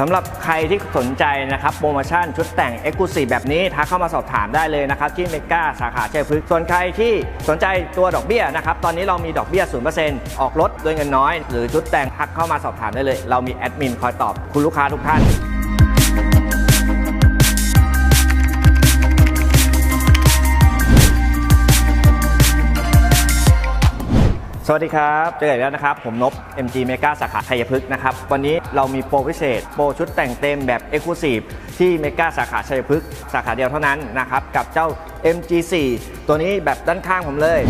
สำหรับใครที่สนใจนะครับโปรโมชั่นชุดแต่ง e x c l u s i v e แบบนี้ทักเข้ามาสอบถามได้เลยนะครับที่เมกาสาขาชัยพฤกษ์ส่วนใครที่สนใจตัวดอกเบี้ยนะครับตอนนี้เรามีดอกเบี้ย 0%ออกรถด้วยเงินน้อย หรือชุดแต่งทักเข้ามาสอบถามได้เลย เรามีแอดมินคอยตอบคุณลูกค้าทุกท่าน สวัสดีครับเจอกันแล้วนะครับ ผมนบ MG Mega สาขาชัยพฤกษ์นะครับ วันนี้เรามีโปรพิเศษ โปรชุดแต่งเต็มแบบ Exclusive ที่ Mega สาขาชัยพฤกษ์สาขาเดียวเท่านั้นนะครับ กับเจ้า MG4 ตัวนี้แบบด้านข้างผมเลย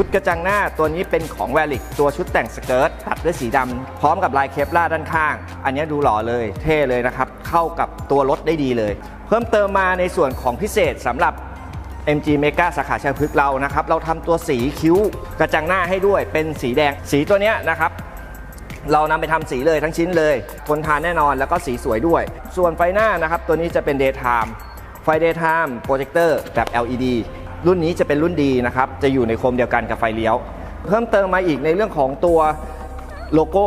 ชุดกระจังหน้าตัวนี้เป็นของแวลิกตัวชุดแต่งสเกิร์ตตัดด้วยสีดำพร้อมกับลายเคปลาร์ด้านข้าง อันนี้ดูหล่อเลยเท่เลยนะครับ เข้ากับตัวรถได้ดีเลย เพิ่มเติมมาในส่วนของพิเศษสำหรับ MG Mega สาขาชัยพฤกษ์เรานะครับ เราทำตัวสีคิ้วกระจังหน้าให้ด้วยเป็นสีแดง สีตัวนี้นะครับ เรานำไปทำสีเลยทั้งชิ้นเลยทนทานแน่นอนแล้วก็สีสวยด้วย ส่วนไฟหน้านะครับ ตัวนี้จะเป็น Daytime ไฟ Daytime Projector แบบ LED รุ่นนี้จะเป็นรุ่นดีนะครับ จะอยู่ในโคมเดียวกันกับไฟเลี้ยว เพิ่มเติมมาอีกในเรื่องของตัวโลโก้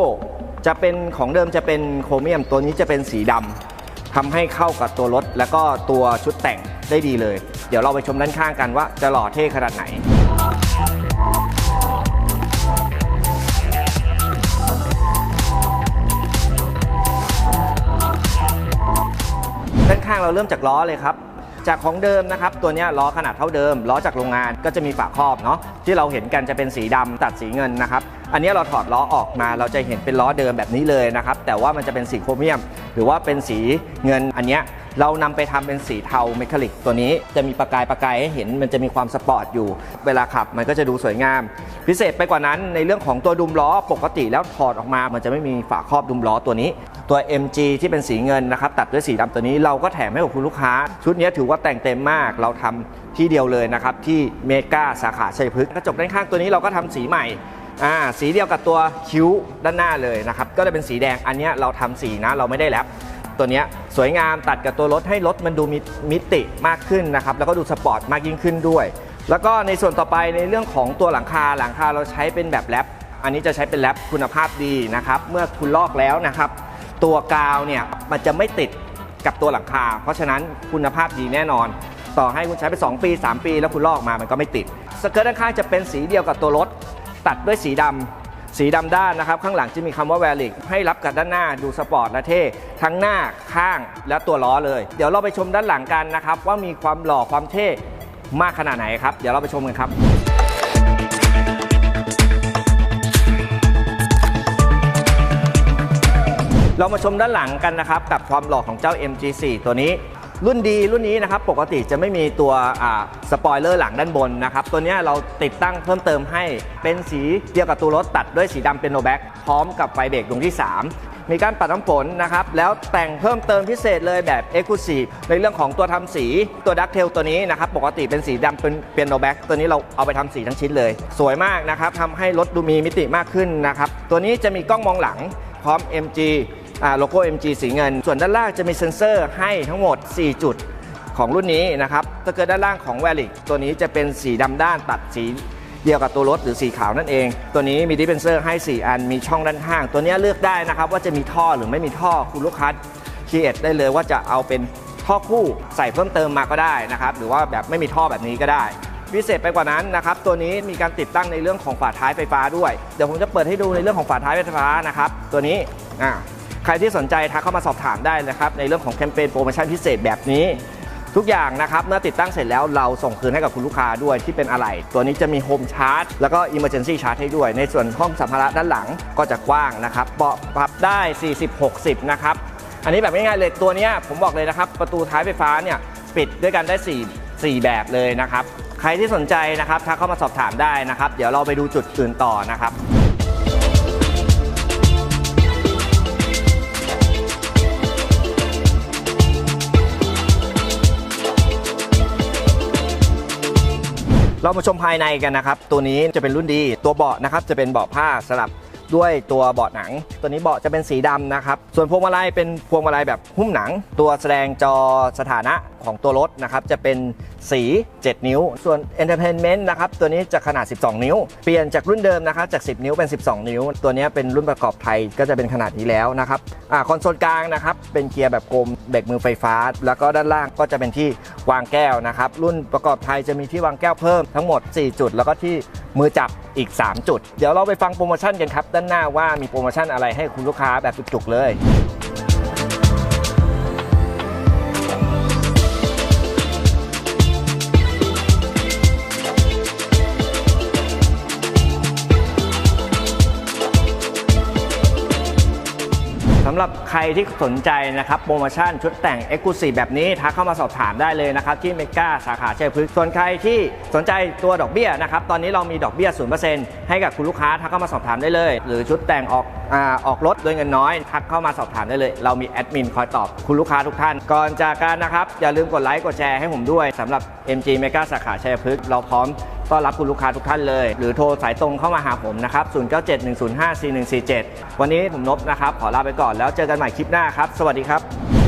จะเป็นของเดิมจะเป็นโครเมียม ตัวนี้จะเป็นสีดำทำให้เข้ากับตัวรถ แล้วก็ตัวชุดแต่งได้ดีเลย เดี๋ยวเราไปชมด้านข้างกันว่าจะหล่อเท่ขนาดไหนด้านข้างเราเริ่มจากล้อเลยครับ จากของเดิมนะครับตัวนี้ล้อขนาดเท่าเดิมล้อจากโรงงานก็จะมีฝาครอบเนาะที่เราเห็นกันจะเป็นสีดำตัดสีเงินนะครับอันนี้เราถอดล้อออกมาเราจะเห็นเป็นล้อเดิมแบบนี้เลยนะครับแต่ว่ามันจะเป็นสีโครเมียม หรือว่าเป็นสีเงินอันเนี้ย เรานำไปทำเป็นสีเทาเมทัลลิกตัวนี้จะมีประกายประกายให้เห็นมันจะมีความสปอร์ตอยู่ เวลาขับมันก็จะดูสวยงาม พิเศษไปกว่านั้นในเรื่องของตัวดุมล้อปกติแล้วถอดออกมา มันจะไม่มีฝาครอบดุมล้อตัวนี้ ตัว MG ที่เป็นสีเงินนะครับตัดด้วยสีดำตัวนี้เราก็แถมให้กับคุณลูกค้า ชุดนี้ถือว่าแต่งเต็มมากเราทำที่เดียวเลยนะครับที่เมกาสาขาชัยพฤกษ์กระจกด้านข้างตัวนี้เราก็ทำสีใหม่อ่าสีเดียวกับตัวคิ้วด้านหน้าเลยนะครับก็จะเป็นสีแดงอันนี้เราทำสีนะเราไม่ได้แรป ตัวนี้สวยงามตัดกับตัวรถให้รถมันดูมีมิติมากขึ้นนะครับแล้วก็ดูสปอร์ตมากยิ่งขึ้นด้วย แล้วก็ในส่วนต่อไปในเรื่องของตัวหลังคาหลังคาเราใช้เป็นแบบแรปอันนี้จะใช้เป็นแรปคุณภาพดีนะครับเมื่อคุณลอกแล้วนะครับ ตัวกาวเนี่ยมันจะไม่ติดกับตัวหลังคา เพราะฉะนั้นคุณภาพดีแน่นอน ต่อให้คุณใช้ไป 2 ปี 3 ปี แล้วคุณลอกมามันก็ไม่ติด สเกิร์ตด้านข้างจะเป็นสีเดียวกับตัวรถ ตัดด้วยสีดำ สีดำด้านนะครับ ข้างหลังจะมีคำว่าแวลิกให้รับกับด้านหน้าดูสปอร์ตและเท่ทั้งหน้าข้างและตัวล้อเลย เดี๋ยวเราไปชมด้านหลังกันนะครับ ว่ามีความหล่อความเท่มากขนาดไหนครับ เดี๋ยวเราไปชมกันครับเรามาชมด้านหลังกันนะครับ กับความหล่อของเจ้า MG4 ตัวนี้ รุ่นดีรุ่นนี้นะครับปกติจะไม่มีตัวอ่าสปอยเลอร์หลังด้านบนนะครับตัวนี้เราติดตั้งเพิ่มเติมให้เป็นสีเดียวกับตัวรถตัดด้วยสีดำเป็นโนแบ็กพร้อมกับไฟเบรกดวงที่ 3มีการปัดน้ำฝนนะครับ แล้วแต่งเพิ่มเติมพิเศษเลยแบบ e x c l u s i v e ในเรื่องของตัวทำสีตัวดักเทลตัวนี้นะครับ ปกติเป็นสีดำเป็นเปียโนแบ็กตัวนี้เราเอาไปทำสีทั้งชิ้นเลย สวยมากนะครับทำให้รถดูมีมิติมากขึ้นนะครับ ตัวนี้จะมีกล้องมองหลังพร้อม MG โลโก้ MG สีเงิน ส่วนด้านล่างจะมีเซ็นเซอร์ให้ทั้งหมด 4 จุดของรุ่นนี้นะครับถ้าเกิดด้านล่างของ v a l i c ตัวนี้จะเป็นสีดำด้านตัดสีเดียวกับตัวรถหรือสีขาวนั่นเอง ตัวนี้มีดิเฟนเซอร์ให้ 4 อัน มีช่องด้านข้าง ตัวนี้เลือกได้นะครับว่าจะมีท่อหรือไม่มีท่อคุณลูกค้าคีเอทได้เลยว่าจะเอาเป็นท่อคู่ใส่เพิ่มเติมมาก็ได้นะครับหรือว่าแบบไม่มีท่อแบบนี้ก็ได้พิเศษไปกว่านั้นนะครับตัวนี้มีการติดตั้งในเรื่องของฝาท้ายไฟฟ้าด้วย เดี๋ยวผมจะเปิดให้ดูในเรื่องของฝาท้ายไฟฟ้านะครับตัวนี้อ่า ใครที่สนใจทักเข้ามาสอบถามได้นะครับ ในเรื่องของแคมเปญโปรโมชั่นพิเศษแบบนี้ ทุกอย่างนะครับเมื่อติดตั้งเสร็จแล้วเราส่งคืนให้กับคุณลูกค้าด้วยที่เป็นอะไรตัวนี้จะมีโฮมชาร์จแล้วก็ Emergency Charge ให้ด้วย ในส่วนห้องสัมภาระด้านหลังก็จะกว้างนะครับเบาะปรับได้ 40-60 นะครับอันนี้แบบง่ายๆเลยตัวนี้ผมบอกเลยนะครับ ประตูท้ายไฟฟ้าเนี่ยปิดด้วยกันได้ 4 4 แบบเลยนะครับ ใครที่สนใจนะครับทักเข้ามาสอบถามได้นะครับ เดี๋ยวเราไปดูจุดอื่นต่อนะครับ เรามาชมภายในกันนะครับ ตัวนี้จะเป็นรุ่นดี ตัวเบาะนะครับจะเป็นเบาะผ้าสลับ ด้วยตัวเบาะหนัง ตัวนี้เบาะจะเป็นสีดำนะครับ ส่วนพวงมาลัยเป็นพวงมาลัยแบบหุ้มหนัง ตัวแสดงจอสถานะของตัวรถนะครับจะเป็นสี 7 นิ้ว ส่วน Entertainment นะครับตัวนี้จะขนาด 12 นิ้ว เปลี่ยนจากรุ่นเดิมนะครับจาก 10 นิ้วเป็น 12 นิ้ว ตัวนี้เป็นรุ่นประกอบไทยก็จะเป็นขนาดนี้แล้วนะครับอ่าคอนโซลกลางนะครับเป็นเกียร์แบบกลมเบรกมือไฟฟ้า แล้วก็ด้านล่างก็จะเป็นที่วางแก้วนะครับรุ่นประกอบไทยจะมีที่วางแก้วเพิ่มทั้งหมด 4 จุด แล้วก็ที่มือจับ อีก 3 จุด เดี๋ยวเราไปฟังโปรโมชั่นกันครับ ด้านหน้าว่ามีโปรโมชั่นอะไรให้คุณลูกค้าแบบจุกๆเลยำหรับใครที่สนใจนะครับโปรโมชั่นชุดแต่ง e x c l u s i v e แบบนี้ทักเข้ามาสอบถามได้เลยนะครับที่เมกาสาขาชัยพฤกษ์ส่วนใครที่สนใจตัวดอกเบี้ยนะครับตอนนี้เรามีดอกเบี้ย 0%ให้กับคุณลูกค้าทักเข้ามาสอบถามได้เลย หรือชุดแต่งออกอออกรถด้วยเงินน้อยทักเข้ามาสอบถามได้เลย เรามีแอดมินคอยตอบคุณลูกค้าทุกท่าน ก่อนจากการนะครับอย่าลืมกดไลค์กดแชร์ให้ผมด้วยสำหรับ MG Mega สาขาชัยพฤกษ์เราพร้อม ต้อนรับคุณลูกค้าทุกท่านเลย หรือโทรสายตรงเข้ามาหาผมนะครับ 0971054147 วันนี้ผมนบนะครับ ขอลาไปก่อนแล้วเจอกันใหม่คลิปหน้าครับ สวัสดีครับ